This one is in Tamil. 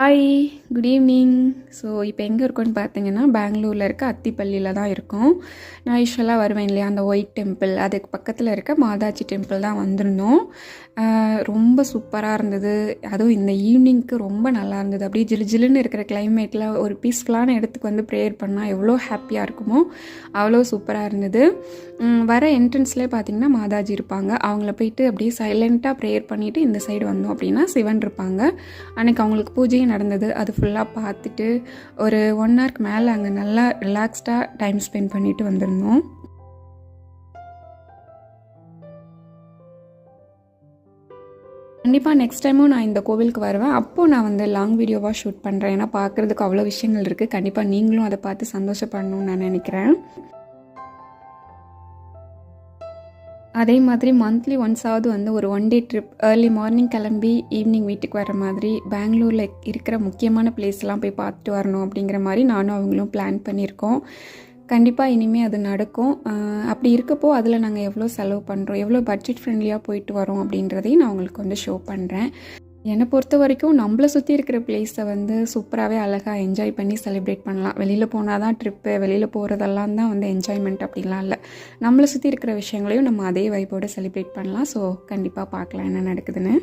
ஹாய் குட் ஈவினிங் ஸோ இப்போ எங்கே இருக்கோன்னு பார்த்தீங்கன்னா பெங்களூரில் இருக்க அத்திப்பள்ளியில் தான் இருக்கோம். நான் யூஸ்வலாக வருவேன் இல்லையா அந்த ஒயிட் டெம்பிள் அதுக்கு பக்கத்தில் இருக்க மாதாஜி டெம்பிள் தான் வந்திருந்தோம். ரொம்ப சூப்பராக இருந்தது. அதுவும் இந்த ஈவினிங்க்கு ரொம்ப நல்லா இருந்தது. அப்படியே ஜிலு ஜிலுன்னு இருக்கிற கிளைமேட்டில் ஒரு பீஸ்ஃபுல்லான இடத்துக்கு வந்து ப்ரேயர் பண்ணால் எவ்வளோ ஹாப்பியாக இருக்குமோ அவ்வளோ சூப்பராக இருந்தது. வர என்ட்ரன்ஸ்லேயே பார்த்தீங்கன்னா மாதாஜி இருப்பாங்க. அவங்கள போயிட்டு அப்படியே சைலண்ட்டாக ப்ரேயர் பண்ணிவிட்டு இந்த சைடு வந்தோம் அப்படின்னா சிவன் இருப்பாங்க. அன்றைக்கி அவங்களுக்கு பூஜையும் நடந்தது. அது ஃபுல்லாக பார்த்துட்டு ஒரு ஒன் ஹவருக்கு மேலே அங்கே நல்லா ரிலாக்ஸ்டாக டைம் ஸ்பெண்ட் பண்ணிட்டு வந்திருந்தோம். கண்டிப்பாக நெக்ஸ்ட் டைமும் நான் இந்த கோவிலுக்கு வருவேன். அப்போது நான் வந்து லாங் வீடியோவாக ஷூட் பண்ணுறேன் ஏன்னா பார்க்குறதுக்கு அவ்வளோ விஷயங்கள் இருக்குது கண்டிப்பாக நீங்களும் அதை பார்த்து சந்தோஷப்படணும்னு நான் நினைக்கிறேன். அதே மாதிரி மந்த்லி ஒன்ஸாவது வந்து ஒரு one day trip early morning கிளம்பி ஈவினிங் வீட்டுக்கு வர மாதிரி பெங்களூரில் இருக்கிற முக்கியமான பிளேஸ்லாம் போய் பார்த்துட்டு வரணும் அப்படிங்கிற மாதிரி நானும் அவங்களும் பிளான் பண்ணியிருக்கோம். கண்டிப்பாக இனிமேல் அது நடக்கும். அப்படி இருக்கப்போ அதில் நாங்கள் எவ்வளோ செலவு பண்ணுறோம் எவ்வளோ பட்ஜெட் ஃப்ரெண்ட்லியாக போயிட்டு வரோம் அப்படின்றதையும் நான் உங்களுக்கு வந்து ஷோ பண்ணுறேன் என்னை பொறுத்த வரைக்கும் நம்மளை சுற்றி இருக்கிற பிளேஸை வந்து சூப்பராகவே அழகாக என்ஜாய் பண்ணி செலிப்ரேட் பண்ணலாம். வெளியில் போனால் தான் ட்ரிப்பு வெளியில் போகிறதெல்லாம் தான் வந்து என்ஜாய்மெண்ட் அப்படிலாம் இல்லை. நம்மளை சுற்றி இருக்கிற விஷயங்களையும் நம்ம அதே வைப்போடு செலிப்ரேட் பண்ணலாம். ஸோ கண்டிப்பாக பார்க்கலாம் என்ன நடக்குதுன்னு.